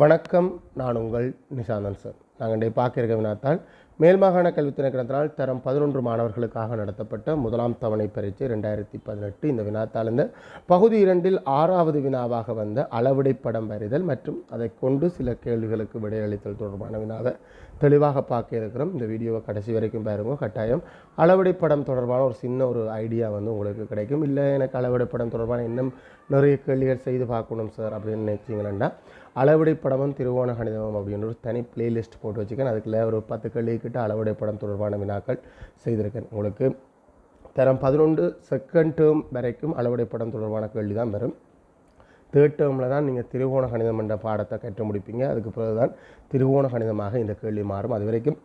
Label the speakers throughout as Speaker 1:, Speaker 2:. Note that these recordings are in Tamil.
Speaker 1: வணக்கம் நான் உங்கள் நிஷாந்தன் சார். நாங்கள் இன்றைய பார்க்க இருக்க வினாத்தால் மேல் மாகாண கல்வித்துறை திணைக்களத்தினால் தரம் பதினொன்று மாணவர்களுக்காக நடத்தப்பட்ட முதலாம் தவணை பரீட்சை ரெண்டாயிரத்தி பதினெட்டு இந்த வினாத்தால் இந்த பகுதி இரண்டில் ஆறாவது வினாவாக வந்த அளவிடை படம் வரைதல் மற்றும் அதை கொண்டு சில கேள்விகளுக்கு விடையளித்தல் தொடர்பான வினாவை தெளிவாக பார்க்க இருக்கிறோம். இந்த வீடியோவை கடைசி வரைக்கும் பாருங்க. கட்டாயம் அளவிடை படம் தொடர்பான ஒரு சின்ன ஒரு ஐடியா வந்து உங்களுக்கு கிடைக்கும். இல்லை எனக்கு அளவிடை படம் தொடர்பான இன்னும் நிறைய கேள்விகள் செய்து பார்க்கணும் சார் அப்படின்னு நினைச்சிங்களேன்டா அளவுடை படமும் திருவோண கணிதமும் அப்படின்னு ஒரு தனி பிளேலிஸ்ட் போட்டு வச்சுக்கேன். அதுக்குள்ளே ஒரு பத்து கேள்விக்கிட்ட அளவுடை படம் தொடர்பான வினாக்கள் செய்திருக்கேன். உங்களுக்கு தரம் பதினொன்று செகண்ட் டேர்ம் வரைக்கும் அளவுடை படம் தொடர்பான கேள்வி தான் வரும் தேர்ட் டேர்மில் தான் நீங்கள் திருவோண கணிதம் என்ற பாடத்தை கற்று முடிப்பீங்க. அதுக்கு பிறகு தான் திருவோண கணிதமாக இந்த கேள்வி மாறும். அது வரைக்கும்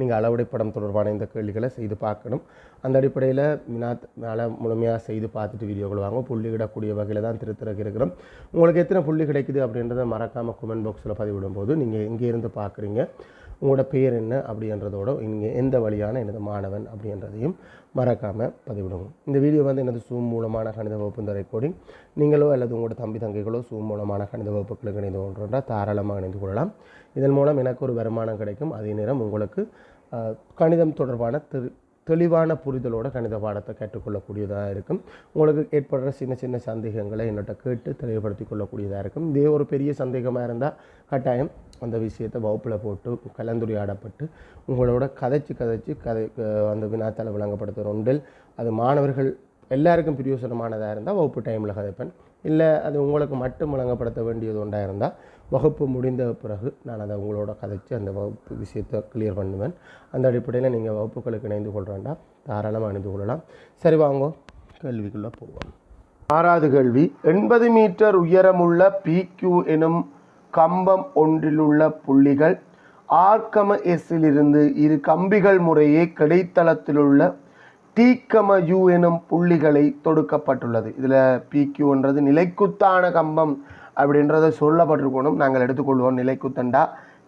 Speaker 1: நீங்கள் அளவுடை படம் தொடர்பான இந்த கேள்விகளை செய்து பார்க்கணும். அந்த அடிப்படையில் வினாத் மேலே முழுமையாக செய்து பார்த்துட்டு வீடியோக்கள் வாங்க. புள்ளியிடக்கூடிய வகையில் தான் திருத்தரக்கு இருக்கிறோம். உங்களுக்கு எத்தனை புள்ளி கிடைக்குது அப்படின்றத மறக்காமல் கமெண்ட் பாக்ஸில் பதிவிடும்போது நீங்கள் எங்கே இருந்து பார்க்குறீங்க? உங்களோட பேர் என்ன அப்படின்றதோட இங்கே எந்த வழியான எனது மாணவன் அப்படின்றதையும் மறக்காமல் பதிவிடுங்க இந்த வீடியோ வந்து எனது சூம் மூலமான கணித வகுப்பு இந்த ரெக்கார்டிங் நீங்களோ அல்லது உங்களோட தம்பி தங்கைகளோ சூம் மூலமான கணித வகுப்புகளுக்கு இணைந்து கொண்டால் தாராளமாக இணைந்து கொள்ளலாம். இதன் மூலம் எனக்கு ஒரு வருமானம் கிடைக்கும். அதே நேரம் உங்களுக்கு கணிதம் தொடர்பான திரு தெளிவான புரிதலோட கணித பாடத்தை கற்றுக்கொள்ளக்கூடியதாக இருக்கும். உங்களுக்கு ஏற்படுற சின்ன சின்ன சந்தேகங்களை என்னட்ட கேட்டு தெளிவுபடுத்தி கொள்ளக்கூடியதாக இருக்கும். இதே ஒரு பெரிய சந்தேகமாக இருந்தால் கட்டாயம் அந்த விஷயத்தை வகுப்பில் போட்டு கலந்துரையாடப்பட்டு உங்களோட கதைச்சு கதைச்சு கதை அந்த வினாத்தால் விளங்கப்படுத்துகிற ஒன்றில் அது மாணவர்கள் எல்லாருக்கும் பிரயோசனமானதாக இருந்தால் வகுப்பு டைமில் கதைப்பேன். இல்லை அது உங்களுக்கு மட்டும் வழங்கப்படுத்த வேண்டியது ஒன்றாக இருந்தால் வகுப்பு முடிந்த பிறகு நான் அதை உங்களோட கதைச்சு அந்த வகுப்பு விஷயத்தை கிளியர் பண்ணுவேன். அந்த அடிப்படையில் நீங்கள் வகுப்புகளுக்கு இணைந்து கொள்கிறேன்டா தாராளமாக இணைந்து கொள்ளலாம். சரி வாங்க. கேள்விக்குள்ளே போவோம். ஆறாவது கேள்வி. எண்பது மீட்டர் உயரமுள்ள பிக்யூ எனும் கம்பம் ஒன்றிலுள்ள புள்ளிகள் ஆர்கம எஸ்ஸிலிருந்து இரு கம்பிகள் முறையே கிடைத்தளத்திலுள்ள டீக்கம யூ எனும் புள்ளிகளை தொடுக்கப்பட்டுள்ளது. இதில் பிக்யூன்றது நிலைக்குத்தான கம்பம் அப்படின்றத சொல்லப்பட்டிருக்கணும். நாங்கள் எடுத்துக்கொள்வோம். நிலைக்குத்தண்டா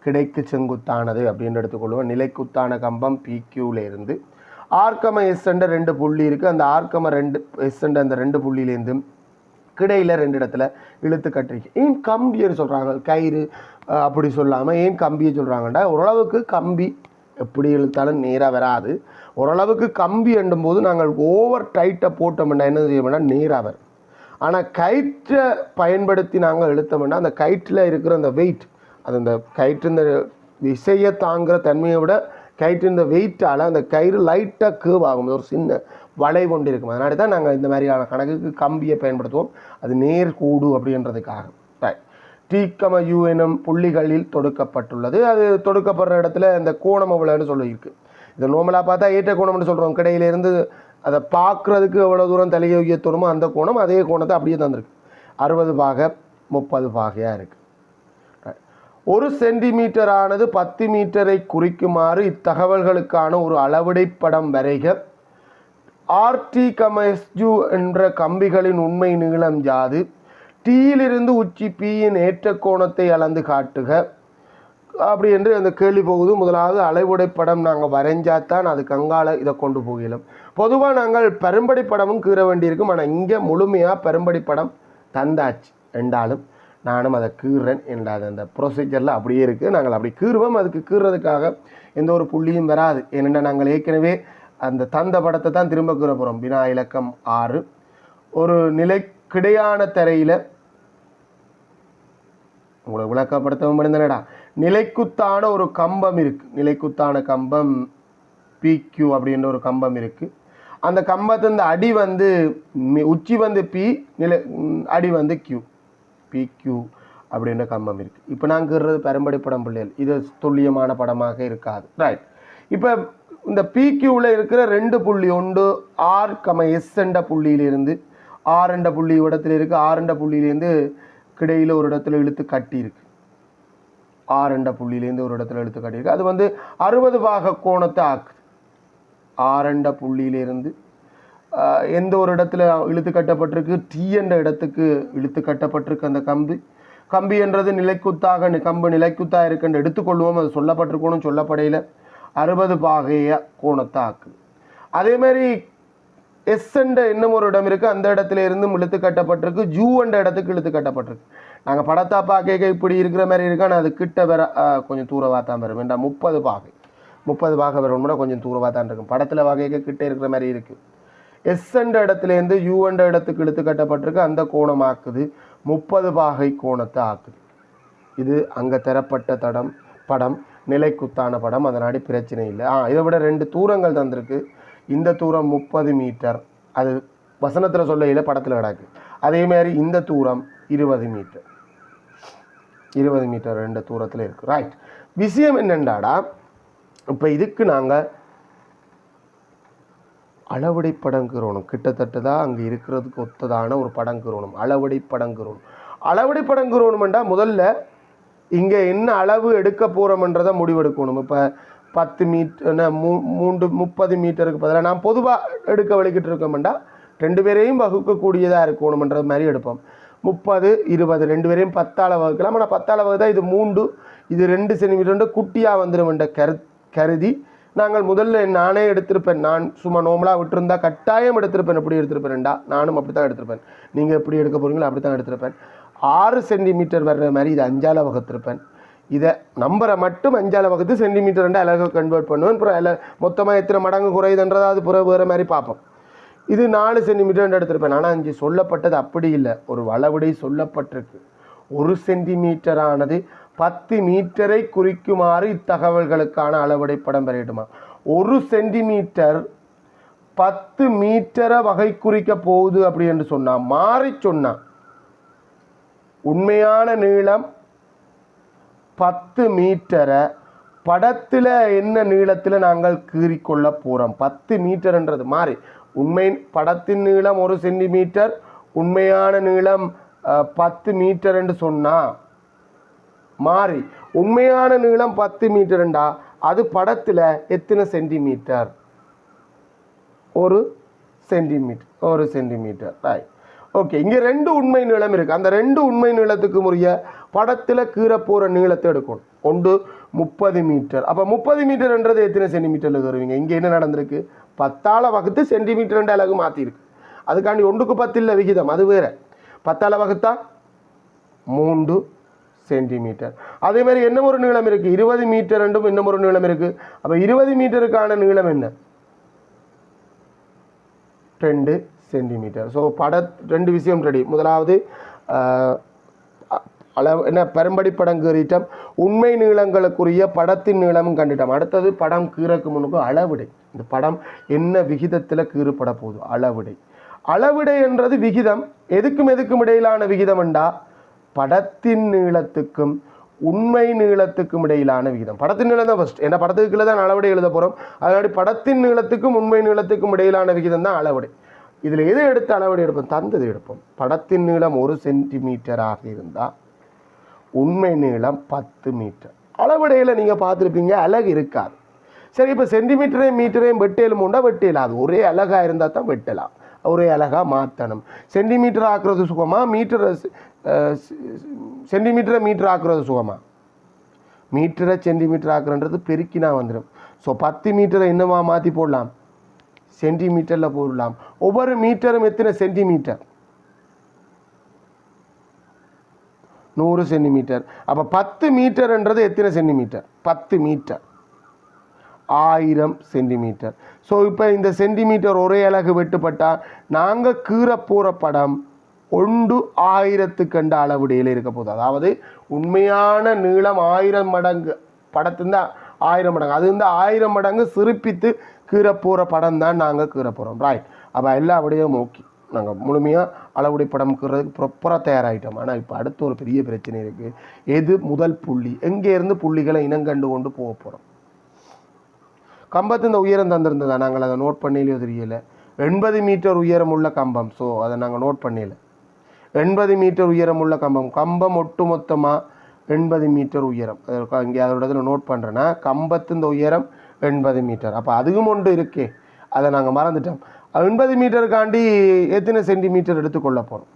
Speaker 1: கிடைக்கு செங்குத்தானது அப்படின்னு எடுத்துக்கொள்வோம். நிலைக்குத்தான கம்பம் பிக்யூலேருந்து இருந்து. ஆர்கம எஸ் என்ற ரெண்டு புள்ளி இருக்குது அந்த ஆர்கம ரெண்டு எஸ் என்ற அந்த ரெண்டு புள்ளியிலேருந்து கிடையில் ரெண்டு இடத்துல இழுத்து கட்டிருக்கு. ஏன் கம்பியர் சொல்கிறாங்க கயிறு அப்படி சொல்லாமல் ஏன் கம்பியை சொல்கிறாங்கடா ஓரளவுக்கு கம்பி எப்படி இழுத்தாலும் நேராக வராது. ஓரளவுக்கு கம்பி எண்டும் போது நாங்கள் ஓவர் டைட்டை போட்டோம்னா என்ன செய்யணும்னா நீராவர் ஆனால் கயிற்றை பயன்படுத்தி நாங்கள் இழுத்தோம்னா அந்த கயிற்றில் இருக்கிற அந்த வெயிட் அது அந்த கயிற்று இந்த விசையை தாங்குகிற தன்மையை விட கயிற்று இந்த வெயிட்டால் அந்த கயிறு லைட்டாக கேவ் ஆகும். ஒரு சின்ன வளை கொண்டு இருக்கும். அதனால தான் நாங்கள் இந்த மாதிரியான கணக்குக்கு கம்பியை பயன்படுத்துவோம். அது நேர் கூடு அப்படின்றதுக்காக. ரைட் டீக்கம யூ எனும் புள்ளிகளில் தொடுக்கப்பட்டுள்ளது. அது தொடுக்கப்படுற இடத்துல இந்த கோணம் அவ்வளோன்னு சொல்லியிருக்கு. இதை நோமலாக பார்த்தா ஏற்ற கோணம்னு சொல்கிறோம் கடையிலேருந்து அதை பார்க்குறதுக்கு எவ்வளோ தூரம் தலையை உயர்த்தணுமோ அந்த கோணம் அதே கோணத்தை அப்படியே தந்திருக்கு. அறுபது பாக முப்பது பாகையாக இருக்குது ஒரு சென்டிமீட்டரானது பத்து மீட்டரை குறிக்குமாறு இத்தகவல்களுக்கான ஒரு அளவிடை படம் வரைக ஆர்டி கமஸ்ஜு என்ற கம்பிகளின் உண்மை நீளம் யாது? டீயிலிருந்து உச்சி பியின் ஏற்ற கோணத்தை அளந்து காட்டுக. அப்படி என்று அந்த கேள்வி போகுது. முதலாவது அளவுடை படம் நாங்கள் வரைஞ்சாதான் அது கங்கால இதை கொண்டு போகலாம். பொதுவாக நாங்கள் பெரும்படி படமும் கீற வேண்டியிருக்கும். ஆனால் இங்கே முழுமையாக பெரும்படி படம் தந்தாச்சு என்றாலும் நானும் அதை கீறேன் என்றாது அந்த ப்ரொசீஜரில் அப்படியே இருக்குது நாங்கள் அப்படி கீறுவோம். அதுக்கு கீறதுக்காக எந்த ஒரு புள்ளியும் வராது. ஏனென்னா நாங்கள் ஏற்கனவே அந்த தந்த படத்தை தான் திரும்ப கீற போகிறோம் வினா இலக்கம் ஆறு. ஒரு நிலை கிடையான தரையில் உங்களை விளக்கப்படுத்தவும் முடிந்தனடா. நிலைக்குத்தான ஒரு கம்பம் இருக்குது நிலைக்குத்தான கம்பம் பிக்யூ அப்படின்ற ஒரு கம்பம் இருக்குது அந்த கம்பத்தின் அடி வந்து உச்சி வந்து பி நிலை அடி வந்து கியூ பிக்யூ அப்படின்ற கம்பம் இருக்குது இப்போ நான் கீறது பெரும்படி படம் பிள்ளைகள். இது துல்லியமான படமாக இருக்காது. ரைட் இப்போ இந்த பிக்யூவில் இருக்கிற ரெண்டு புள்ளி ஒன்று ஆர் கம எஸ் என்ற புள்ளியிலிருந்து ஆர் என்ற புள்ளி இடத்துல இருக்குது ஆர் என்ற புள்ளியிலேருந்து கிடையில் ஒரு இடத்துல இழுத்து கட்டி இருக்கு ஆர் என்ற புள்ளியிலேருந்து ஒரு இடத்துல இழுத்து காட்டியிருக்கு அது வந்து அறுபது பாக கோணத்தை ஆக்குது. ஆர் என்ற எந்த ஒரு இடத்துல இழுத்து கட்டப்பட்டிருக்கு? டி என்ற இடத்துக்கு இழுத்து கட்டப்பட்டிருக்கு அந்த கம்பி. கம்பி என்றது நிலைக்குத்தாக கம்பு நிலைக்குத்தாக இருக்குன்னு எடுத்துக்கொள்வோம். அது சொல்லப்பட்டிருக்கணும் சொல்லப்படையில். அறுபது பாகைய கோணத்தை ஆக்குது. அதே மாதிரி எஸ் என்ற இன்னும் ஒரு இடம் இருக்குது அந்த இடத்துல இருந்து இழுத்து கட்டப்பட்டிருக்கு. ஜூ என்ற இடத்துக்கு இழுத்து கட்டப்பட்டிருக்கு. நாங்கள் படத்தா பார்க்க இப்படி இருக்கிற மாதிரி இருக்கு ஆனால் அது கிட்ட வர கொஞ்சம் தூரமாக தான் வரும். வேண்டாம் முப்பது பாகை முப்பது பாகை வரணும்னா கொஞ்சம் தூரமாக தான் இருக்கும். படத்தில் வகைக்கு கிட்டே இருக்கிற மாதிரி இருக்குது எஸ்என்ற இடத்துலேருந்து யூஎன்ற இடத்துக்கு இழுத்து கட்டப்பட்டிருக்கு. அந்த கோணம் ஆக்குது. முப்பது பாகை கோணத்தை ஆக்குது. இது அங்கே தரப்பட்ட தடம் படம் நிலைக்குத்தான படம். அதனாடி பிரச்சனை இல்லை. ஆ இதை விட ரெண்டு தூரங்கள் தந்திருக்கு. இந்த தூரம் முப்பது மீட்டர். அது வசனத்தில் சொல்லையில் படத்தில் கிடக்கு. அதே மாதிரி இந்த தூரம் இருபது மீட்டர். இருபது மீட்டர் ரெண்டு தூரத்தில் இருக்குது ரைட் விஷயம் என்னண்டாடா இப்போ இதுக்கு நாங்கள் அளவடை படங்குறோணும் கிட்டத்தட்ட தான் அங்கே இருக்கிறதுக்கு ஒத்ததான ஒரு படங்குறோணும் அளவடை படங்குறோணும் அளவடை படங்கிறோணுமெண்டா முதல்ல இங்கே என்ன அளவு எடுக்க போகிறோம்ன்றதை முடிவெடுக்கணும். இப்போ பத்து மீட்டர் மூ மூன்று முப்பது மீட்டருக்கு பதிலாக நான் பொதுவாக எடுக்க வலிக்கிட்டு இருக்கோம்டா ரெண்டு பேரையும் வகுக்கக்கூடியதாக இருக்கணுமன்றது மாதிரி எடுப்போம். முப்பது இருபது ரெண்டு பேரையும் பத்தாள வகுக்கலாம். ஆனால் பத்தாள வகுத்தா இது மூன்று இது ரெண்டு சென்டிமீட்டர் குட்டியாக வந்துடும் என்ற கரு கருதி நாங்கள் முதல்ல நானே எடுத்திருப்பேன். நான் சும்மா நோமலாக விட்டுருந்தா கட்டாயம் எடுத்திருப்பேன். எப்படி எடுத்திருப்பேன்டா நானும் அப்படி தான் எடுத்திருப்பேன். நீங்கள் எப்படி எடுக்க போகிறீங்களோ அப்படி தான் எடுத்திருப்பேன். ஆறு சென்டிமீட்டர் வர்ற மாதிரி இது அஞ்சால வகுத்திருப்பேன். இதை நம்பரை மட்டும் அஞ்சால வகுத்து சென்டிமீட்டர் ரெண்டு அழகாக கன்வெர்ட் பண்ணுவேன். அப்புறம் மொத்தமாக எத்தனை மடங்கு குறையுதுன்றதாவது புற வேறு மாதிரி பார்ப்போம். இது நாலு சென்டிமீட்டர் எடுத்திருப்பேன். ஆனால் அஞ்சு சொல்லப்பட்டது அப்படி இல்லை. ஒரு வளவிடை சொல்லப்பட்டிருக்கு. ஒரு சென்டிமீட்டரானது பத்து மீட்டரை குறிக்குமாறு இத்தகவல்களுக்கான அளவடை படம் பெறட்டுமா? ஒரு சென்டிமீட்டர் பத்து மீட்டரை வகை குறிக்க போகுது அப்படி என்று சொன்னா மாறி சொன்னான் உண்மையான நீளம் பத்து மீட்டரை படத்தில் என்ன நீளத்தில் நாங்கள் கீறிக்கொள்ள போகிறோம் பத்து மீட்டர்ன்றது மாறி. உண்மை படத்தின் நீளம் ஒரு சென்டிமீட்டர் உண்மையான நீளம் பத்து மீட்டர் என்று சொன்னால் மாறி. உண்மையான நீளம் பத்து மீட்டர்ண்டா அது படத்தில் எத்தனை சென்டிமீட்டர்? ஒரு சென்டிமீட்டர் ஒரு சென்டிமீட்டர். ரைட் ஓகே இங்கே ரெண்டு உண்மை நீளம் இருக்குது அந்த ரெண்டு உண்மை நீளத்துக்கு முறைய படத்தில் கீற போகிற நீளத்தை எடுக்கணும். ஒன்று முப்பது மீட்டர். அப்போ முப்பது மீட்டர்ன்றது எத்தனை சென்டிமீட்டரில் தருவீங்க இங்கே என்ன நடந்திருக்கு? பத்தால வகுத்து சென்டிமீட்டர் ரெண்டு அலகு மாற்றிருக்கு அதுக்காண்டி ஒன்றுக்கு பத்து இல்லை விகிதம் அது வேற. பத்தால வகுத்தா மூன்று சென்டிமீட்டர் அதே மாதிரி என்ன ஒரு நீளம் இருக்குது இருபது மீட்டர் ரெண்டும் இன்னும் ஒரு நீளம் இருக்குது அப்போ இருபது மீட்டருக்கான நீளம் என்ன? ரெண்டு சென்டிமீட்டர் ஸோ பட ரெண்டு விஷயம் ரெடி முதலாவது அளவு என்ன பெரும்படி படம் கீறிட்டம். உண்மை நீளங்களுக்குரிய படத்தின் நீளமும் கண்டுட்டோம். அடுத்தது படம் கீறக்கு முன்னுக்கு அளவிடை இந்த படம் என்ன விகிதத்தில் கீறுபட போகுது? அளவிடை. அளவிடை என்றது விகிதம். எதுக்கும் எதுக்கும் இடையிலான விகிதம் என்றா படத்தின் நீளத்துக்கும் உண்மை நீளத்துக்கும் இடையிலான விகிதம். படத்தின் நீளம் தான் ஃபஸ்ட் ஏன்னா படத்துக்கு கீழே தான் அளவிடை எழுத போகிறோம் அதனால படத்தின் நீளத்துக்கும் உண்மை நீளத்துக்கும் இடையிலான விகிதம் தான் அளவிடை. இதில் எது எடுத்து அளவடை எடுப்போம்? தந்தது எடுப்போம். படத்தின் நீளம் ஒரு சென்டிமீட்டராக இருந்தால் உண்மை நீளம் பத்து மீட்டர் அளவடையில் நீங்கள் பார்த்துருப்பீங்க அழகு இருக்காது. சரி இப்போ சென்டிமீட்டரையும் மீட்டரையும் வெட்டேலும் உண்டா? வெட்டேலாம் அது ஒரே அழகாக இருந்தால் தான் வெட்டலாம். ஒரே அழகாக மாற்றணும் சென்டிமீட்டர் ஆக்குறது சுகமாக மீட்டரை சென்டிமீட்டரை மீட்டர் ஆக்குறது சுகமாக மீட்டரை சென்டிமீட்டர் ஆக்குறன்றது பெருக்கினா வந்துடும் ஸோ பத்து மீட்டரை என்னமா மாற்றி போடலாம்? சென்டிமீட்டரில் போடலாம். ஒவ்வொரு மீட்டரும் எத்தனை சென்டிமீட்டர்? நூறு சென்டிமீட்டர். அப்போ பத்து மீட்டர்ன்றது எத்தனை சென்டிமீட்டர்? பத்து மீட்டர். ஆயிரம் சென்டிமீட்டர். ஸோ இப்போ இந்த சென்டிமீட்டர் ஒரே அழகு வெட்டுப்பட்டால் நாங்கள் கீற போகிற படம் ஒன்று ஆயிரத்துக்கண்ட அளவுடையில் இருக்க போகுது. அதாவது உண்மையான நீளம் ஆயிரம் மடங்கு படத்தின் ஆயிரம் மடங்கு. அது வந்து ஆயிரம் மடங்கு சிறப்பித்து கீற போகிற படம் தான் நாங்கள் கீற போகிறோம் ரைட் அப்போ எல்லா விடையும் ஓகே. நாங்கள் முழுமையாக அளவுடை படம் கீறதுக்கு ப்ராப்பராக தயாராகிட்டோம் ஆனால் இப்போ அடுத்த ஒரு பெரிய பிரச்சனை இருக்குது எது முதல் புள்ளி? எங்கேருந்து புள்ளிகளை இனங்கண்டு கொண்டு போக போகிறோம் கம்பத்து இந்த உயரம் தந்திருந்ததா? நாங்கள் அதை நோட் பண்ணிலையோ தெரியல. எண்பது மீட்டர் உயரம் உள்ள கம்பம். ஸோ அதை நாங்கள் நோட் பண்ணல எண்பது மீட்டர் உயரம் உள்ள கம்பம். கம்பம் ஒட்டு மொத்தமாக எண்பது மீட்டர் உயரம். இங்கே அதோட இதில் நோட் பண்ணுறேன்னா கம்பத்து இந்த உயரம் எண்பது மீட்டர். அப்போ அதுவும் ஒன்று இருக்கே. அதை நாங்கள் மறந்துட்டோம். எண்பது மீட்டருக்காண்டி எத்தனை சென்டிமீட்டர் எடுத்துக்கொள்ள போகிறோம்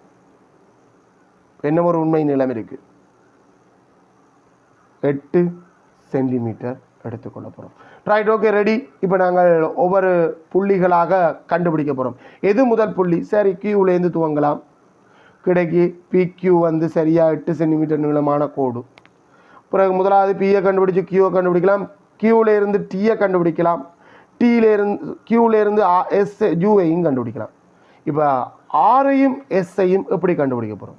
Speaker 1: என்ன ஒரு உண்மை நிலம் இருக்குது எட்டு சென்டிமீட்டர். எடுத்துக்கொள்ள போகிறோம் ரைட் ஓகே ரெடி இப்போ நாங்கள் ஒவ்வொரு புள்ளிகளாக கண்டுபிடிக்க போகிறோம் எது முதல் புள்ளி? சரி கியூலேருந்து துவங்கலாம். கிடைக்கு பிக்யூ வந்து சரியாக எட்டு சென்டிமீட்டர் நீளமான கோடு. பிறகு முதலாவது பியை கண்டுபிடிச்சு கியூவை கண்டுபிடிக்கலாம். கியூவில் டீயை கண்டுபிடிக்கலாம். டீலேருந்து இருந்து ஆ எஸ் யூவையும் கண்டுபிடிக்கலாம். இப்போ ஆறையும் எஸ்ஸையும் எப்படி கண்டுபிடிக்க போகிறோம்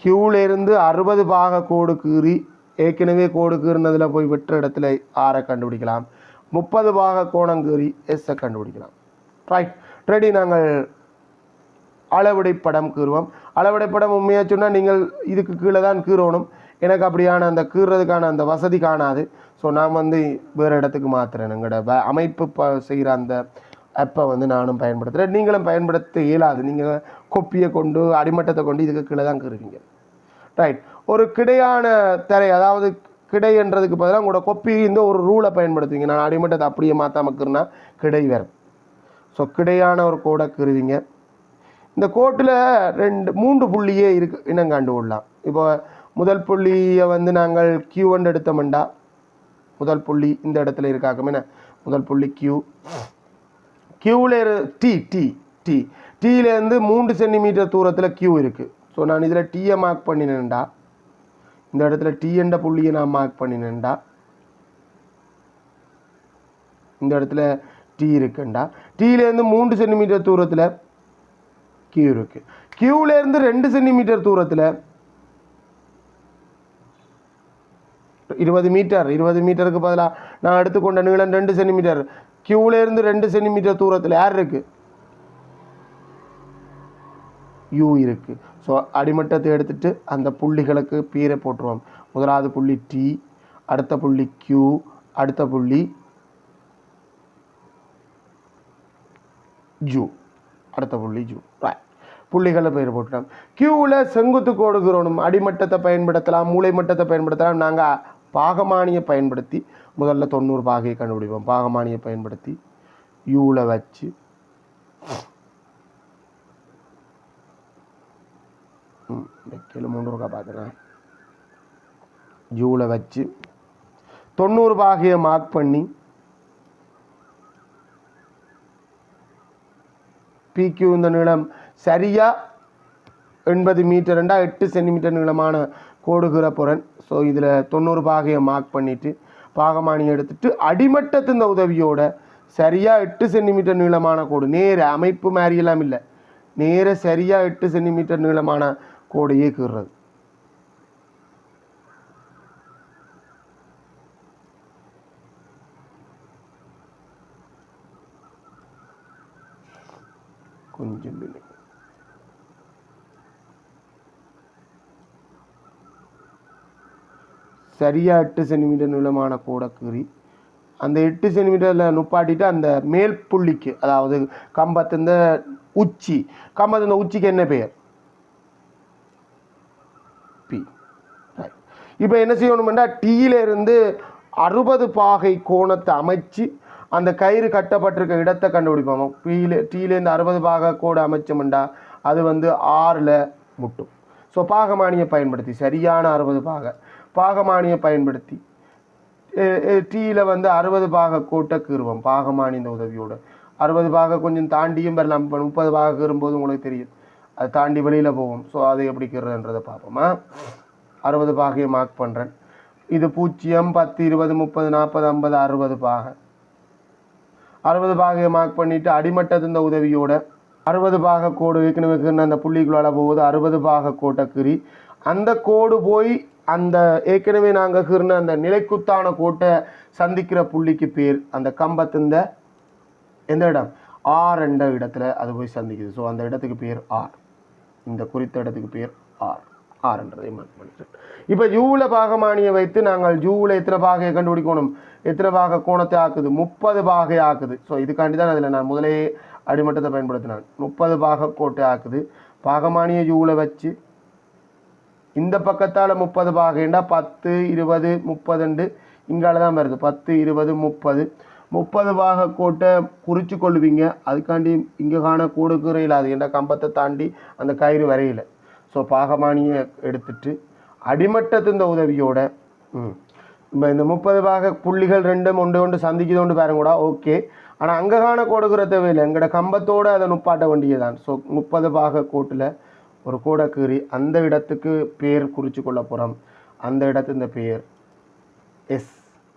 Speaker 1: கியூவிலேருந்து அறுபது பாக கோடு கீறி ஏற்கனவே கோடு இருந்ததில் போய் வெற்ற இடத்துல ஆரை கண்டுபிடிக்கலாம். முப்பது பாக கோணம் கீறி எஸ்ஸை கண்டுபிடிக்கலாம். ரைட் ரெடி நாங்கள் அளவிடை படம் கீறுவோம். அளவிடை படம் உண்மையாக சொன்னால் நீங்கள் இதுக்கு கீழே தான் கீறணும். எனக்கு அப்படியான அந்த கீறுறதுக்கான அந்த வசதி காணாது. ஸோ நான் வந்து வேறு இடத்துக்கு மாற்றுறேன் எங்களோட வ- அமைப்பு ப செய்கிற அந்த அப்பை வந்து நானும் பயன்படுத்துகிறேன் நீங்களும் பயன்படுத்த இயலாது. நீங்கள் கொப்பியை கொண்டு அடிமட்டத்தை கொண்டு இதுக்கு கீழே தான் கீறுவீங்க. ரைட் ஒரு கிடையான திரை அதாவது கிடைன்றதுக்கு பதிலாக உங்களோட கொப்பி இந்த ஒரு ரூலை பயன்படுத்துவீங்க. நான் அடிமட்டத்தை அப்படியே மாற்றாமக்குறேன்னா கிடை வரும் ஸோ கிடையான ஒரு கோடை கருவிங்க. இந்த கோட்டில் ரெண்டு மூன்று புள்ளியே இருக்கு இனம் கண்டு விடலாம் இப்போ முதல் புள்ளியை வந்து நாங்கள் கியூ ஒன்று எடுத்தோம்டா முதல் புள்ளி இந்த இடத்துல இருக்காக்கும் என்ன? முதல் புள்ளி கியூ கியூவில் இரு டி டி டி டீலேருந்து மூன்று சென்டிமீட்டர் தூரத்தில் கியூ இருக்குது ஸோ நான் இதில் டீயை மார்க் பண்ணினேன்டா. இந்த இடத்துல டீ என்ற புள்ளியை நான் மார்க் பண்ணினேன்டா. இந்த இடத்துல டி இருக்குண்டா டீலேருந்து மூன்று சென்டிமீட்டர் தூரத்தில் கியூ இருக்கு. கியூலேருந்து ரெண்டு சென்டிமீட்டர் தூரத்தில் இருபது மீட்டர் இருபது மீட்டருக்கு பதிலாக நான் எடுத்துக்கொண்ட நீளம் ரெண்டு சென்டிமீட்டர் கியூல ரெண்டு சென்டிமீட்டர் தூரத்தில் யார் இருக்குது யூ இருக்குது ஸோ அடிமட்டத்தை எடுத்துட்டு அந்த புள்ளிகளுக்கு பீரை போட்டுருவோம். முதலாவது புள்ளி டி அடுத்த புள்ளி கியூ அடுத்த புள்ளி ஜூ அடுத்த புள்ளி ஜூ ரைட் புள்ளிகளை பெயர் போட்டுட்டோம். கியூவில் செங்குத்து கோடுகிறோம் அடிமட்டத்தை பயன்படுத்தலாம் மூளை மட்டத்தை பயன்படுத்தலாம். நாங்கள் பாகமானியை பயன்படுத்தி முதல்ல தொண்ணூறு பாகையை கண்டுபிடிப்போம். பாகமானியை பயன்படுத்தி யூவில் வச்சு ம் கீழே மூணு ரூபா பார்க்குறேன். ஜூவில் வச்சு தொண்ணூறு பாகையை மார்க் பண்ணி பிக்யூ இந்த நீளம் சரியாக எண்பது மீட்டர் ரெண்டாக எட்டு சென்டிமீட்டர் நீளமான கோடுகிற புறன். ஸோ இதில் தொண்ணூறு பாகையை மார்க் பண்ணிவிட்டு பாகமானி எடுத்துட்டு அடிமட்டத்தின் உதவியோட சரியாக எட்டு சென்டிமீட்டர் நீளமான கோடு. நேர அமைப்பு மாதிரியெல்லாம் இல்லை. நேர சரியாக எட்டு சென்டிமீட்டர் நீளமான கோடையே கீறுறது கொஞ்சம் பின்னுக்கு. சரியா எட்டு சென்டிமீட்டர் நீளமான கோடை கீறி அந்த எட்டு சென்டிமீட்டரில் நுப்பாட்டிட்டு அந்த மேல் புள்ளிக்கு அதாவது கம்பத்திந்த உச்சி கம்பத்திந்த உச்சிக்கு என்ன பெயர்? பி இப்போ என்ன செய்யணும்னா டீயில இருந்து அறுபது பாகை கோணத்தை அமைச்சு அந்த கயிறு கட்டப்பட்டிருக்க இடத்தை கண்டுபிடிப்போம். பீல டீலேருந்து அறுபது பாக கோடு அமைச்சோம்டா அது வந்து ஆறில் முட்டும். ஸோ பாகமானியை பயன்படுத்தி சரியான அறுபது பாக பாகமானியை பயன்படுத்தி டீயில் வந்து அறுபது பாக கோட்டை கீறுவோம் பாகமானி இந்த உதவியோடு. அறுபது பாக கொஞ்சம் தாண்டியும் வரலாம் இப்போ முப்பது பாக கீறும்போது உங்களுக்கு தெரியும். அதை தாண்டி வெளியில் போவோம். ஸோ அது எப்படி கீறுறதுன்றதை பார்ப்போமா. அறுபது பாகையை மார்க் பண்ணுறேன் இது பூஜ்ஜியம் பத்து இருபது முப்பது நாற்பது ஐம்பது அறுபது பாகை. அறுபது பாகையை மார்க் பண்ணிவிட்டு அடிமட்டத்தின் உதவியோட அறுபது பாக கோடு ஏற்கனவே கீறின அந்த புள்ளிக்குள்ளால் போகுது. அறுபது பாக கோட்டை கிரி அந்த கோடு போய் அந்த ஏற்கனவே நாங்கள் கீறின அந்த நிலைக்குத்தான கோட்டை சந்திக்கிற புள்ளிக்கு பேர் அந்த கம்பத்திந்த எந்த இடம்? ஆர் என்ற இடத்துல அது போய் சந்திக்குது. ஸோ அந்த இடத்துக்கு பேர் ஆர். இந்த குறித்த இடத்துக்கு பேர் ஆர் ஆர்ன்றதை மார்க் பண்ணிட்டேன் இப்போ ஜூவில் பாகமானியை வைத்து நாங்கள் ஜூவில் எத்தனை பாகையை கண்டுபிடிக்கணும்? எத்தனை பாக கோணத்தை ஆக்குது? முப்பது பாகை ஆக்குது. ஸோ இதுக்காண்டி தான் அதில் நான் முதலே அடிமட்டத்தை பயன்படுத்தினான். முப்பது பாக கோட்டை ஆக்குது. பாகமானியை ஜூவில் வச்சு இந்த பக்கத்தால் முப்பது பாகைண்டா பத்து இருபது முப்பதுண்டு இங்கால தான் வருது. பத்து இருபது முப்பது. முப்பது பாக கோட்டை குறித்து கொள்வீங்க. அதுக்காண்டி இங்கே காண கூடுக்குறையில் கீரையில் அது என்ன கம்பத்தை தாண்டி அந்த கயிறு வரையில். ஸோ பாகமானியை எடுத்துட்டு இந்த உதவியோட ம். இப்போ இந்த முப்பது பாக புள்ளிகள் ரெண்டும் ஒன்று ஒன்று சந்திக்குதோண்டு பாருங்கூடா ஓகே. ஆனால் அங்கே காண கொடுக்குற தேவையில்லை. எங்களோட கம்பத்தோடு அதை நுப்பாட்ட வேண்டியதான் ஸோ முப்பது பாக கோட்டில் ஒரு கோடை கீறி அந்த இடத்துக்கு பேர் குறித்து கொள்ள போகிறோம் அந்த இடத்து இந்த பேர். எஸ்.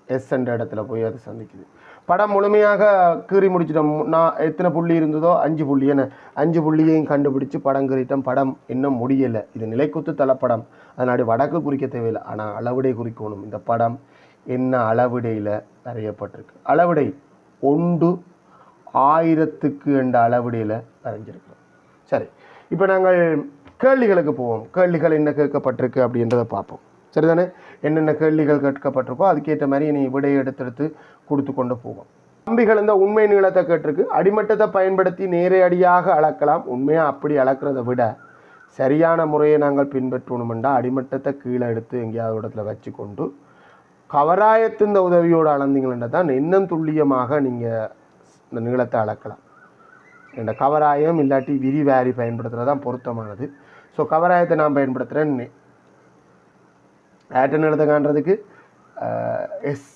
Speaker 1: எஸ் என்ற இடத்துல போய் அது சந்திக்குது. படம் முழுமையாக கீறி முடிச்சிட்டோம். நான் எத்தனை புள்ளி இருந்ததோ அஞ்சு புள்ளின்னு அஞ்சு புள்ளியையும் கண்டுபிடிச்சு படம் கீறிட்டோம். படம் இன்னும் முடியலை. இது நிலைக்குத்து தலைப்படம் அதனாடி வடக்கு குறிக்க தேவையில்லை. ஆனால் அளவிடை குறிக்கணும். இந்த படம் என்ன அளவிடையில் வரையப்பட்டிருக்கு? அளவிடை ஒன்று ஆயிரத்துக்கு என்ற அளவிடையில் வரைஞ்சிருக்கிறோம். சரி. இப்போ நாங்கள் கேள்விகளுக்கு போவோம். கேள்விகள் என்ன கேட்கப்பட்டிருக்கு அப்படின்றத பார்ப்போம். சரிதானே? என்னென்ன கேள்விகள் கேட்கப்பட்டிருக்கோ அதுக்கேற்ற மாதிரி நீ விடை எடுத்தெடுத்து கொடுத்து கொண்டு போகும். கம்பிகள் இந்த உண்மை நீளத்தை கேட்டிருக்கு. அடிமட்டத்தை பயன்படுத்தி நேரடியாக அளக்கலாம். உண்மையாக அப்படி அளக்கிறத விட சரியான முறையை நாங்கள் பின்பற்றணுமெண்டா அடிமட்டத்தை கீழே எடுத்து எங்கேயாவது இடத்துல வச்சு கொண்டு கவராயத்தின் உதவியோடு அளந்தீங்கன்னா தான் இன்னும் துல்லியமாக நீங்கள் இந்த நீளத்தை அளக்கலாம். இந்த கவராயம் இல்லாட்டி விரி வேரி பயன்படுத்துகிறது தான் பொருத்தமானது. ஸோ கவராயத்தை நான் பயன்படுத்துகிறேன் ஆட்டன் நிலத்தை காண்றதுக்கு எஸ்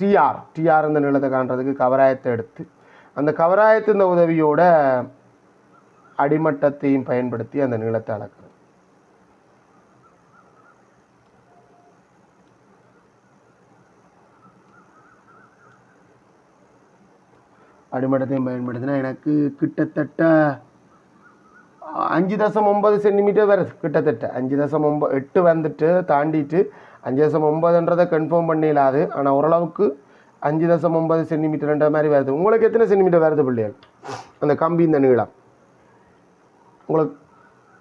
Speaker 1: டிஆர் டிஆர் இந்த நிலத்தை காண்றதுக்கு கவராயத்தை எடுத்து அந்த கவராயத்தின் உதவியோட அடிமட்டத்தையும் பயன்படுத்தி அந்த நீளத்தை அளக்கிறது. அடிமட்டத்தையும் பயன்படுத்தினா எனக்கு கிட்டத்தட்ட அஞ்சு தசம் ஒன்பது சென்டிமீட்டர் வருது கிட்டத்தட்ட. அஞ்சு தசம் ஒன்பது எட்டு வந்துட்டு தாண்டிட்டு அஞ்சு தசம் ஒம்பதுன்றதை கன்ஃபார்ம் பண்ணிடலாது ஆனால் ஓரளவுக்கு அஞ்சு தசம் ஒம்பது சென்டிமீட்டர்ன்ற மாதிரி வருது. உங்களுக்கு எத்தனை சென்டிமீட்டர் வருது பிள்ளைகள்? அந்த கம்பி இந்த நீளம். உங்களுக்கு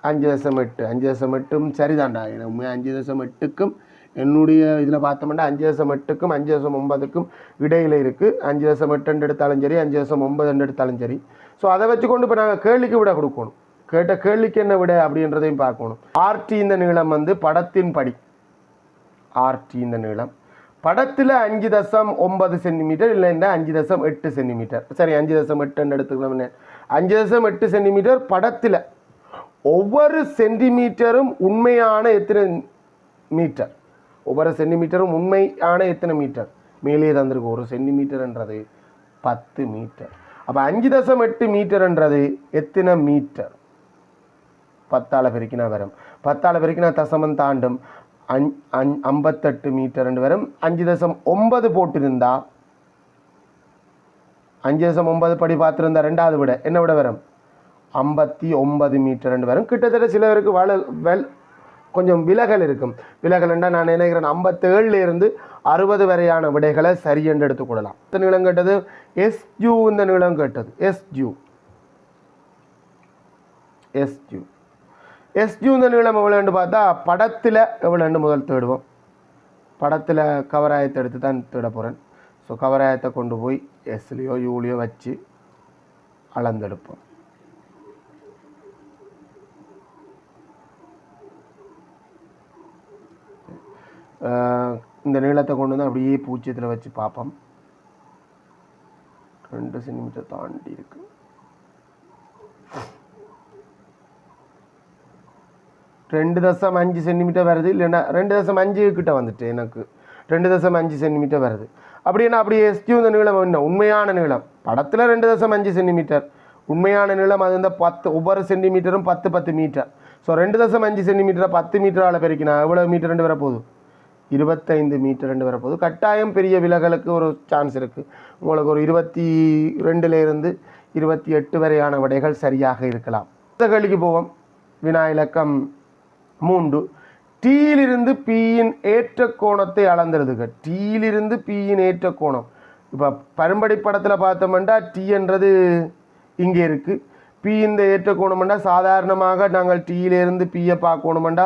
Speaker 1: அஞ்சு தசம் எட்டு. அஞ்சு தசம் எட்டும் சரிதான்டா. எனக்கு அஞ்சு தசம் எட்டுக்கும் என்னுடைய இதில் பார்த்தோம்னா அஞ்சு தசம் எட்டுக்கும் அஞ்சு தசம் ஒன்பதுக்கும் இடையில் இருக்குது அஞ்சு தசம் எட்டு எடுத்தாலும் சரி அஞ்சு தசம் ஒன்பது எடுத்தாலும் சரி. ஸோ அதை வச்சுக்கொண்டு இப்போ நாங்கள் கேள்விக்கு விட கொடுக்கணும். கேட்ட கேள்விக்கு என்ன விட அப்படின்றதையும் பார்க்கணும். ஆர்டி இந்த நீளம் வந்து படத்தின் படி. ஆர்டி இந்த நீளம். படத்தில் அஞ்சு தசம் ஒன்பது சென்டிமீட்டர் இல்லைன்னா அஞ்சு தசம் எட்டு சென்டிமீட்டர். சரி அஞ்சு தசம் எட்டுன்னு எடுத்துக்கலாம் அஞ்சு தசம் எட்டு சென்டிமீட்டர் படத்தில் ஒவ்வொரு சென்டிமீட்டரும் உண்மையான எத்தனை மீட்டர்? ஒவ்வொரு சென்டிமீட்டரும் உண்மையான எத்தனை மீட்டர்? மேலே தந்திருக்கு ஒரு சென்டிமீட்டர்ன்றது பத்து மீட்டர். அப்போ அஞ்சு தசம் எட்டு மீட்டர்ன்றது எத்தனை மீட்டர்? பத்தால் பெருக்கினா வரும். பத்தால் பெருக்கினா தசமம் தாண்டும். அஞ் அஞ் ஐம்பத்தெட்டு மீட்டர் ரெண்டு வரும் அஞ்சு தசம் ஒன்பது போட்டிருந்தா அஞ்சு தசம் ஒன்பது படி பார்த்துருந்தா ரெண்டாவது விட என்ன விட வரும்? ஐம்பத்தி ஒன்பது மீட்டர் ரெண்டு வரும் கிட்டத்தட்ட சிலருக்கு வள வெல் கொஞ்சம் விலகல் இருக்கும். விலகல்ண்டா நான் நினைக்கிறேன் ஐம்பத்தேழுல இருந்து அறுபது வரையான விடைகளை சரி என்று எடுத்துக்கொள்ளலாம் இந்த நீளம் கேட்டது? எஸ்ஜூ இந்த நீளம் கேட்டது. எஸ்ஜூ எஸ்ஜூ எஸ்ஜூ இந்த நீளம் எவ்வளோன்னு பார்த்தா படத்தில் எவ்வளோன்னு முதல் தேடுவோம். படத்தில் கவராயத்தை எடுத்து தான் தேட போகிறேன் ஸோ கவராயத்தை கொண்டு போய் எஸ்லேயோ யூலையோ வச்சு அளந்தெடுப்போம். இந்த நீளத்தை கொண்டு வந்து அப்படியே பூச்சியத்தில் வச்சு பார்ப்போம். ரெண்டு சென்டிமீட்டர் தாண்டி இருக்குது ரெண்டு தசம் அஞ்சு சென்டிமீட்டர் வருது இல்லைன்னா ரெண்டு தசம் அஞ்சு கிட்ட வந்துட்டு எனக்கு. ரெண்டு தசம் அஞ்சு சென்டிமீட்டர் வருது அப்படின்னா அப்படியே எஸ்டியூ இந்த நீளம் என்ன? உண்மையான நீளம் படத்தில் ரெண்டு தசம் அஞ்சு சென்டிமீட்டர். உண்மையான நீளம் அது இந்த பத்து ஒவ்வொரு சென்டிமீட்டரும் பத்து பத்து மீட்டர். ஸோ ரெண்டு தசம் அஞ்சு சென்டிமீட்டரை பத்து மீட்டரால் பெருக்கினா எவ்வளோ மீட்டர் ரெண்டு வரப்போகுது? இருபத்தைந்து மீட்டர் ரெண்டு வரப்போகுது. கட்டாயம் பெரிய விலகலுக்கு ஒரு சான்ஸ் இருக்குது உங்களுக்கு ஒரு இருபத்தி ரெண்டுலேருந்து இருபத்தி எட்டு வரையான விடைகள் சரியாக இருக்கலாம். கேள்விக்கு போவோம். வினா இலக்கம் மூன்று. டீயிலிருந்து பியின் ஏற்ற கோணத்தை அளந்துடுதுங்க டீயிலிருந்து பியின் ஏற்ற கோணம். இப்போ பரும்படி படத்தில் பார்த்தோம்னா டீன்றது இங்கே இருக்குது பி இந்த ஏற்ற கோணம்னா சாதாரணமாக நாங்கள் டீயிலேருந்து பியை பார்க்கணுமெண்டா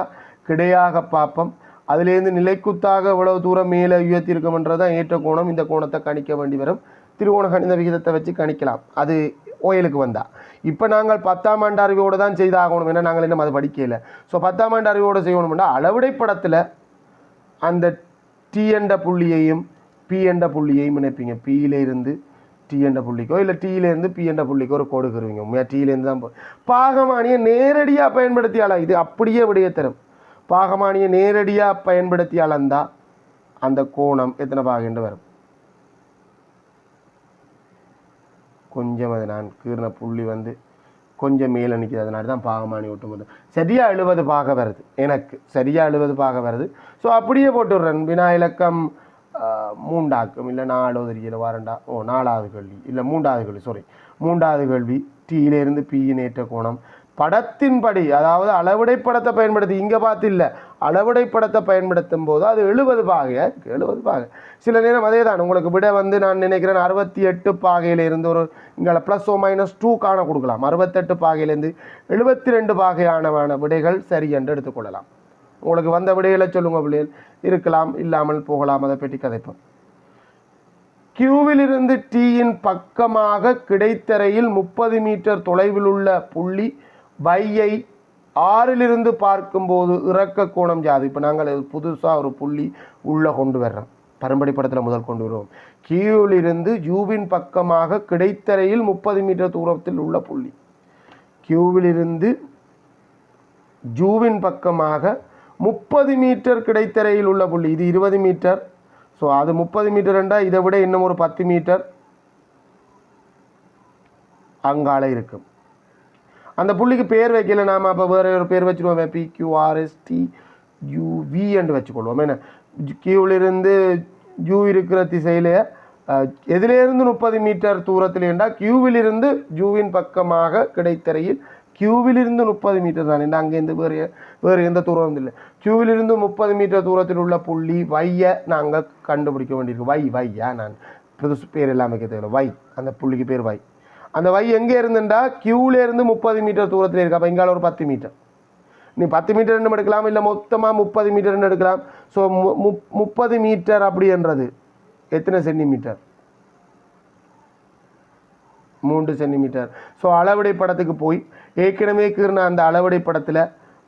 Speaker 1: கிடையாக பார்ப்போம். அதுலேருந்து நிலைக்குத்தாக எவ்வளவு தூரம் மேலே உயர்த்தி தான் ஏற்ற கோணம். இந்த கோணத்தை கணிக்க வேண்டி வரும். திருவோண கணித விகிதத்தை வச்சு கணிக்கலாம். அது ஓயலுக்கு வந்தா. இப்போ நாங்கள் பத்தாம் ஆண்டு அறிவோடு தான் செய்தாகணும் ஏன்னா நாங்கள் இன்னும் அதை படிக்கல. ஸோ பத்தாம் ஆண்டு அறிவோடு செய்யணும்னா அளவிடை படத்தில் அந்த டி என்ற புள்ளியையும் பி என்ற புள்ளியையும் நினைப்பீங்க பியிலேருந்து டி என்ற புள்ளிக்கோ இல்லை டீலேருந்து பி என்ற புள்ளிக்கோ ஒரு கோடு கருவீங்க. உண்மையாக டீலேருந்து தான் போ. பாகமானியை நேரடியாக பயன்படுத்தி அள இது அப்படியே விடைய தரும். பாகமானியை நேரடியாக பயன்படுத்தி அளந்தால் அந்த கோணம் எத்தனை பாகன்று வரும். கொஞ்சம் அது நான் கீறின புள்ளி வந்து கொஞ்சம் மேலே நிற்கிது. அதனால தான் பாகமானி ஒட்டுமொத்தம் சரியாக எழுபது பாக வருது. எனக்கு சரியாக எழுபது பாக வருது. ஸோ அப்படியே போட்டுடுறேன். வினா இலக்கம் மூண்டாக்கம் மூண்டாக்கும் இல்லை நாலாவது இல்லை வாரண்டா ஓ நாலாவது கேள்வி இல்லை மூன்றாவது கேள்வி சாரி மூன்றாவது கேள்வி டீயிலேருந்து பியின் ஏற்ற கோணம் படத்தின்படி அதாவது அளவுடை படத்தை பயன்படுத்தி இங்கே பார்த்து இல்லை அளவிடை படத்தை பயன்படுத்தும் போது அது எழுபது பாகை எழுபது பாகை. சில நேரம் அதே தான் உங்களுக்கு விட வந்து நான் நினைக்கிறேன் அறுபத்தி எட்டு பாகையில் இருந்து ஒரு இங்கே ப்ளஸ் ஓ மைனஸ் டூ காண கொடுக்கலாம். அறுபத்தெட்டு பாகையிலேருந்து எழுபத்தி ரெண்டு பாகையானவான விடைகள் சரி என்று எடுத்துக்கொள்ளலாம். உங்களுக்கு வந்த விடைகளை சொல்லுங்க பிள்ளைகள். இருக்கலாம் இல்லாமல் போகலாம். அதை பற்றி கதைப்போம். கியூவிலிருந்து டீயின் பக்கமாக கிடைத்தரையில் முப்பது மீட்டர் தொலைவில் உள்ள புள்ளி வையை ஆறிலிருந்து பார்க்கும்போது இறக்க கோணம் ஜாதி இப்போ நாங்கள் புதுசாக ஒரு புள்ளி உள்ளே கொண்டு வர்றோம். பரம்படி படத்தில் முதல் கொண்டு வருவோம். கியூவிலிருந்து யூவின் பக்கமாக கிடைத்தரையில் முப்பது மீட்டர் தூரத்தில் உள்ள புள்ளி. கியூவிலிருந்து ஜூவின் பக்கமாக முப்பது மீட்டர் கிடைத்தரையில் உள்ள புள்ளி. இது இருபது மீட்டர். ஸோ அது முப்பது மீட்டர் என்றால் இதை விட இன்னும் ஒரு பத்து மீட்டர் அங்கால இருக்கும். அந்த புள்ளிக்கு பேர் வைக்கல. நாம் அப்போ வேறு ஒரு பேர் வச்சுருவோம். பி கியூஆர்எஸ்டி யூவி என்று வச்சுக்கொள்வோம். என்ன? கியூவிலிருந்து யூ இருக்கிற திசையில எதிலேருந்து எதிலிருந்து முப்பது மீட்டர் தூரத்தில் என்றால் கியூவிலிருந்து ஜூவின் பக்கமாக கிடைத்தரையில் கியூவிலிருந்து முப்பது மீட்டர் தான். என்ன அங்கேருந்து வேறு வேறு எந்த தூரம் இல்லை. கியூவிலிருந்து முப்பது மீட்டர் தூரத்தில் உள்ள புள்ளி வையை நாங்கள் கண்டுபிடிக்க வேண்டியிருக்கு வை வையா நான்? புதுசு பேர் எல்லாம் வைக்க தேவையில்லை. வை அந்த புள்ளிக்கு பேர் வை அந்த வை எங்கே இருந்துண்டா? கியூல இருந்து முப்பது மீட்டர் தூரத்தில் இருக்கு. அப்போ இங்கால ஒரு பத்து மீட்டர். நீ பத்து மீட்டர் என்ன எடுக்கலாம் இல்லை மொத்தமாக முப்பது மீட்டர்னு எடுக்கலாம். ஸோ முப்பது மீட்டர் அப்படின்றது எத்தனை சென்டிமீட்டர்? மூன்று சென்டிமீட்டர். ஸோ அளவடை படத்துக்கு போய் ஏற்கனவே கீறின அந்த அளவடை படத்தில்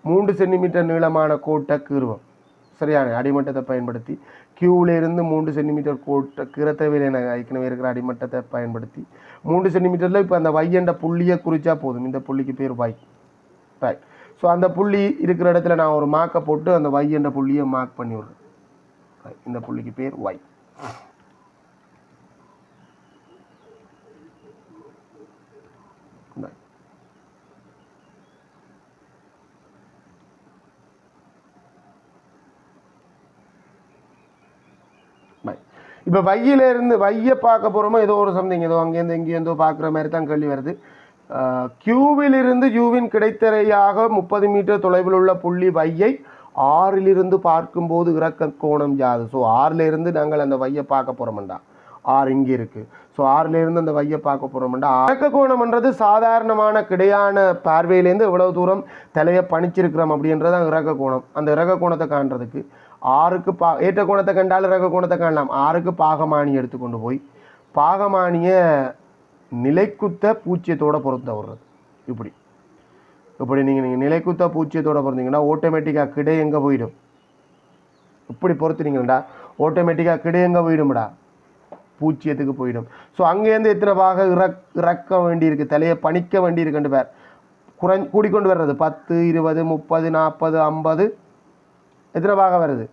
Speaker 1: மூன்று சென்டிமீட்டர் நீளமான கோட்டை கீறுவோம். சரியான அடிமட்டத்தை பயன்படுத்தி கியூவிலேருந்து மூன்று சென்டிமீட்டர் கோட்டை கிரத்தவையில் தேவையில்லை ஏற்கனவே இருக்கிற அடிமட்டத்தை பயன்படுத்தி மூன்று சென்டிமீட்டரில் இப்போ அந்த வையண்ட புள்ளியை குறிச்சா போதும். இந்த புள்ளிக்கு பேர் வை ரைட் ஸோ அந்த புள்ளி இருக்கிற இடத்துல நான் ஒரு மார்க்கை போட்டு அந்த வையண்ட புள்ளியை மார்க் பண்ணி விடுறேன் இந்த புள்ளிக்கு பேர் வை இப்போ வையிலேருந்து வையை பார்க்க போகிறோமோ ஏதோ ஒரு சம்திங் ஏதோ அங்கேருந்து எங்கேருந்தோ பார்க்குற மாதிரி தான் கேள்வி வருது. கியூவிலிருந்து யூவின் கிடைத்தரையாக முப்பது மீட்டர் தொலைவில் உள்ள புள்ளி வையை ஆறிலிருந்து பார்க்கும்போது இறக்க கோணம் யாது? ஸோ ஆறிலிருந்து நாங்கள் அந்த வையை பார்க்க போகிறோம்டா ஆறு இங்கே இருக்குது ஸோ ஆறிலிருந்து அந்த வையை பார்க்க போகிறோம்டா இறக்க கோணம்ன்றது சாதாரணமான கிடையான பார்வையிலேருந்து எவ்வளோ தூரம் தலையை பணிச்சிருக்கிறோம் அப்படின்றது தான் இறக்க கோணம். அந்த இறக்க கோணத்தை காண்றதுக்கு ஆறுக்கு பா ஏற்ற கோணத்தை கண்டாலும் ரக கோணத்தை காணலாம். ஆறுக்கு பாகமானி எடுத்துக்கொண்டு போய் பாகமானியை நிலைக்குத்த பூச்சியத்தோட பொருத்த விடுறது. இப்படி. இப்படி நீங்கள் நீங்கள் நிலைக்குத்த பூச்சியத்தோட பொருந்தீங்கன்னா ஆட்டோமேட்டிக்காக கிடை எங்கே போயிடும்? இப்படி பொறுத்துனீங்கடா ஆட்டோமேட்டிக்காக கிடை எங்கே போயிடும்டா? பூச்சியத்துக்கு போயிடும். ஸோ அங்கேருந்து எத்தனை பாக இறக் இறக்க வேண்டியிருக்கு தலையை பணிக்க வேண்டியிருக்குன்னு பேர். குறை கூடிக்கொண்டு வர்றது பத்து இருபது முப்பது நாற்பது ஐம்பது எத்தனை பாக வருது?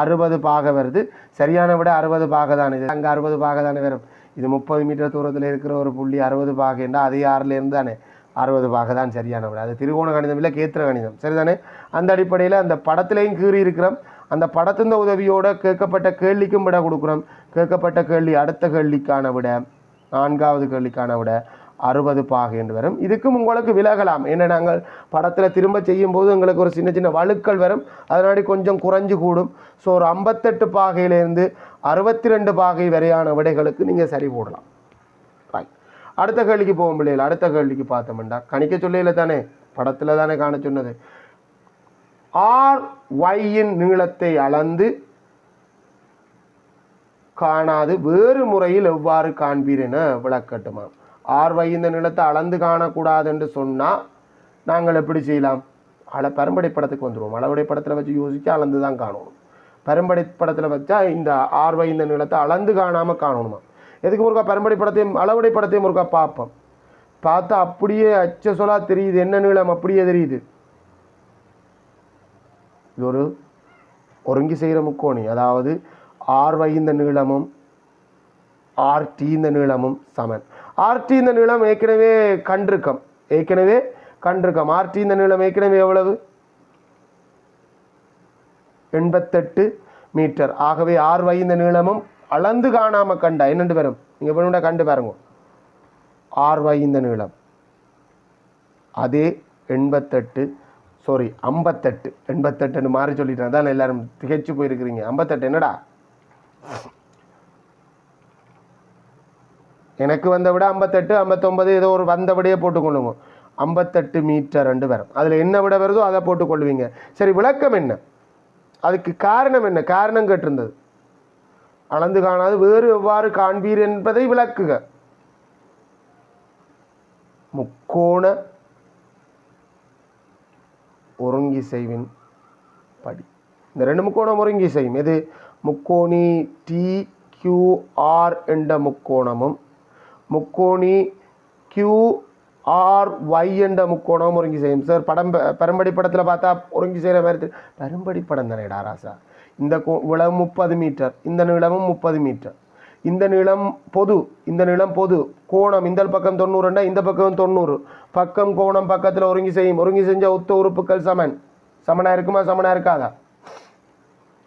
Speaker 1: அறுபது பாக வருது. சரியான விட அறுபது பாக தான். இது அங்கே அறுபது பாக தானே வரும். இது முப்பது மீட்டர் தூரத்தில் இருக்கிற ஒரு புள்ளி அறுபது பாகைன்னா அதே ஆறுலேருந்து தானே அறுபது பாக தான் சரியான விட. அது திருகோண கணிதம் இல்லை கேத்திர கணிதம். சரிதானே? அந்த அடிப்படையில் அந்த படத்துலையும் கீறி இருக்கிறோம். அந்த படத்தின் உதவியோட கேட்கப்பட்ட கேள்விக்கும் விட கொடுக்குறோம். கேட்கப்பட்ட கேள்வி அடுத்த கேள்விக்கான விட நான்காவது கேள்விக்கான விட. அறுபது பாக என்று வரும். இதுக்கும் உங்களுக்கு விலகலாம். ஏன்னா நாங்கள் படத்தில் திரும்ப செய்யும் போது எங்களுக்கு ஒரு சின்ன சின்ன வழுக்கள் வரும். அதனாடி கொஞ்சம் குறைஞ்சு கூடும். ஸோ ஒரு ஐம்பத்தெட்டு பாகையிலேருந்து அறுபத்தி ரெண்டு பாகை வரையான விடைகளுக்கு நீங்கள் சரி போடலாம். அடுத்த கேள்விக்கு போகும் பிள்ளைகள். அடுத்த கேள்விக்கு பார்த்தோம்டா. கணிக்க சொல்லையில் தானே. படத்தில் தானே காண சொன்னது. ஆர் ஒய்யின் நீளத்தை அளந்து காணாது. வேறு முறையில் எவ்வாறு காண்பீர் என விளக்கட்டுமா? ஆர்வை இந்த நிலத்தை அளந்து காணக்கூடாது என்று சொன்னால் நாங்கள் எப்படி செய்யலாம்? அள பரம்படை படத்துக்கு வந்துடுவோம் அளவடை படத்தில் வச்சு யோசிக்க அளந்து தான் காணணும். பரம்படை படத்தில் வச்சா இந்த ஆர்வை இந்த நிலத்தை அளந்து காணாமல் காணணுமா? எதுக்கு முருக்கா பரம்படை படத்தையும் அளவடை படத்தையும் முருக்கா பார்ப்போம். பார்த்தா அப்படியே அச்ச சொல்லா தெரியுது. என்ன நீளம் அப்படியே தெரியுது. இது ஒரு ஒருங்கி செய்கிற முக்கோணி. அதாவது ஆர் வைந்த நீளமும் ஆர் டி இந்த நீளமும் சமன். ஆர்டி இந்த நீளம் ஏற்கனவே கண்டிருக்கம். ஏற்கனவே கண்டிருக்கம். ஆர்டி இந்த நீளம் ஏற்கனவே எவ்வளவு? எண்பத்தெட்டு மீட்டர். ஆகவே ஆர் வை இந்த நீளமும் அளந்து காணாம கண்டா. என்னண்டு வரும் நீங்க வேணும்னா கண்டு பாருங்க. ஆர் வை இந்த நீளம் அதே எண்பத்தெட்டு சாரி ஐம்பத்தெட்டு. எண்பத்தெட்டுன்னு மாறி சொல்லிட்டேன் அதான் எல்லாரும் திகைச்சு போயிருக்கிறீங்க. ஐம்பத்தெட்டு என்னடா? எனக்கு வந்த விட ஐம்பத்தெட்டு ஐம்பத்தொம்பது ஏதோ ஒரு வந்தபடியே போட்டுக்கொள்ளுங்க. ஐம்பத்தெட்டு மீட்டர் ரெண்டு வரும். அதில் என்ன விட வருதோ அதை போட்டுக்கொள்வீங்க. சரி விளக்கம் என்ன? அதுக்கு காரணம் என்ன? காரணம் கேட்டிருந்தது. அளந்து காணாது வேறு எவ்வாறு காண்பீர் என்பதை விளக்குக. முக்கோண ஒருங்கிசைவின் படி. இந்த ரெண்டு முக்கோணம் ஒருங்கிசையும் எது? முக்கோணி டி கியூஆர் என்ற முக்கோணமும் முக்கோணி கியூ ஆர் ஒய் என்ற முக்கோணம் ஒருங்கி செய்யும் சார் படம் பெரும்படி படத்தில் பார்த்தா ஒருங்கி செய்கிற மாதிரி தெரி- பெரும்படி படம் தானேடா ராசா. இந்த கோ இவ்வளவு முப்பது மீட்டர் இந்த நீளமும் முப்பது மீட்டர். இந்த நீளம் பொது இந்த நீளம் பொது. கோணம் இந்த பக்கம் தொண்ணூறுண்டா இந்த பக்கம் தொண்ணூறு. பக்கம் கோணம் பக்கத்தில் ஒருங்கி செய்யும். ஒருங்கி செஞ்ச ஒத்த உறுப்புகள் சமன். சமனாக இருக்குமா சமனாக இருக்காதா?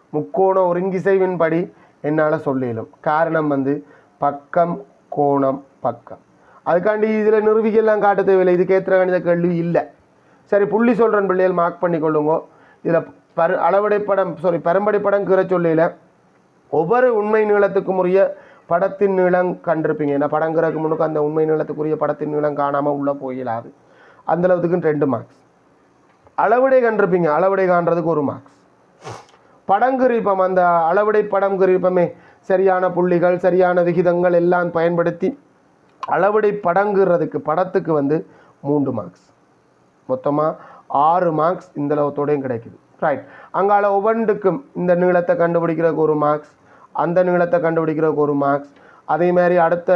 Speaker 1: முக்கோண ஒருங்கிசைவின்படி என்னால் சொல்லிடும் காரணம் வந்து பக்கம் கோணம் பக்கம். அதுக்காண்டி இதில் நிரூபிக்கலாம் காட்ட தேவையில்லை. இதுக்கு ஏற்ற கணித கேள்வி இல்லை. சரி புள்ளி சொல்கிறேன் பிள்ளைகள் மார்க் பண்ணிக்கொள்ளுங்க. இதில் பரு அளவடை படம் சாரி பரம்படை படம் கீற சொல்லியில் ஒவ்வொரு உண்மை நீளத்துக்கும் உரிய படத்தின் நீளம் கண்டிருப்பீங்க. ஏன்னா படம் முன்னுக்கு அந்த உண்மை நீளத்துக்குரிய படத்தின் நீளம் காணாமல் உள்ளே போயிடாது அந்த அளவுக்கு ரெண்டு மார்க்ஸ் அளவிடை கண்டிருப்பீங்க. அளவிடை காண்றதுக்கு ஒரு மார்க்ஸ் படங்கிரிப்பம் அந்த அளவிடை படம் கிரிப்பமே சரியான புள்ளிகள் சரியான விகிதங்கள் எல்லாம் பயன்படுத்தி அளவடை படங்குறதுக்கு படத்துக்கு வந்து மூன்று மார்க்ஸ் மொத்தமாக ஆறு மார்க்ஸ் இந்த லவத்தோடையும் கிடைக்குது. ரைட் அங்கால ஒவ்வொன்றுக்கும் இந்த நீளத்தை கண்டுபிடிக்கிறதுக்கு ஒரு மார்க்ஸ் அந்த நீளத்தை கண்டுபிடிக்கிறதுக்கு ஒரு மார்க்ஸ் அதே மாதிரி அடுத்த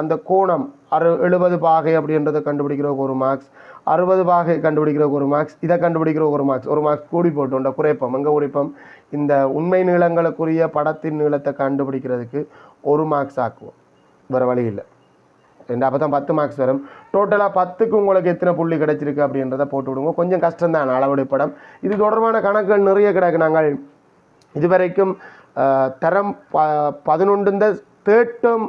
Speaker 1: அந்த கோணம் அறு எழுபது பாகை அப்படின்றத கண்டுபிடிக்கிறதுக்கு ஒரு மார்க்ஸ் அறுபது பாகை கண்டுபிடிக்கிறதுக்கு ஒரு மார்க்ஸ் இதை கண்டுபிடிக்கிறதுக்கு ஒரு மார்க்ஸ் ஒரு மார்க்ஸ் கூடி போட்டோம்ட குறைப்பம். எங்கே குறைப்பம்? இந்த உண்மை நீளங்களுக்குரிய படத்தின் நீளத்தை கண்டுபிடிக்கிறதுக்கு ஒரு மார்க்ஸ் ஆக்குவோம். வேறு வழி இல்லை. ரெண்டு அப்போ தான் பத்து மார்க்ஸ் வரும். டோட்டலாக பத்துக்கு உங்களுக்கு எத்தனை புள்ளி கிடச்சிருக்கு அப்படின்றத போட்டு விடுங்க. கொஞ்சம் கஷ்டம்தான் அளவுடைய படம். இது தொடர்பான கணக்குகள் நிறைய கிடக்கு நாங்கள் இதுவரைக்கும் தரம் ப பதினொன்று தேர்ட் டேர்ம்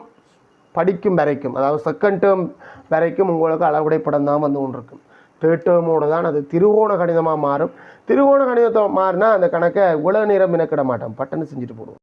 Speaker 1: படிக்கும் வரைக்கும் அதாவது செகண்ட் டேர்ம் வரைக்கும் உங்களுக்கு அளவுடை படம் தான் வந்து ஒன்று இருக்கும் தேர்ட் டேர்மோடு தான் அது திருவோண கணிதமாக மாறும். திருவோண கணிதத்தை மாறினா அந்த கணக்கை இவ்வளோ நேரம் மினக்கிட மாட்டோம். பட்டன்னு செஞ்சுட்டு போடுவோம்.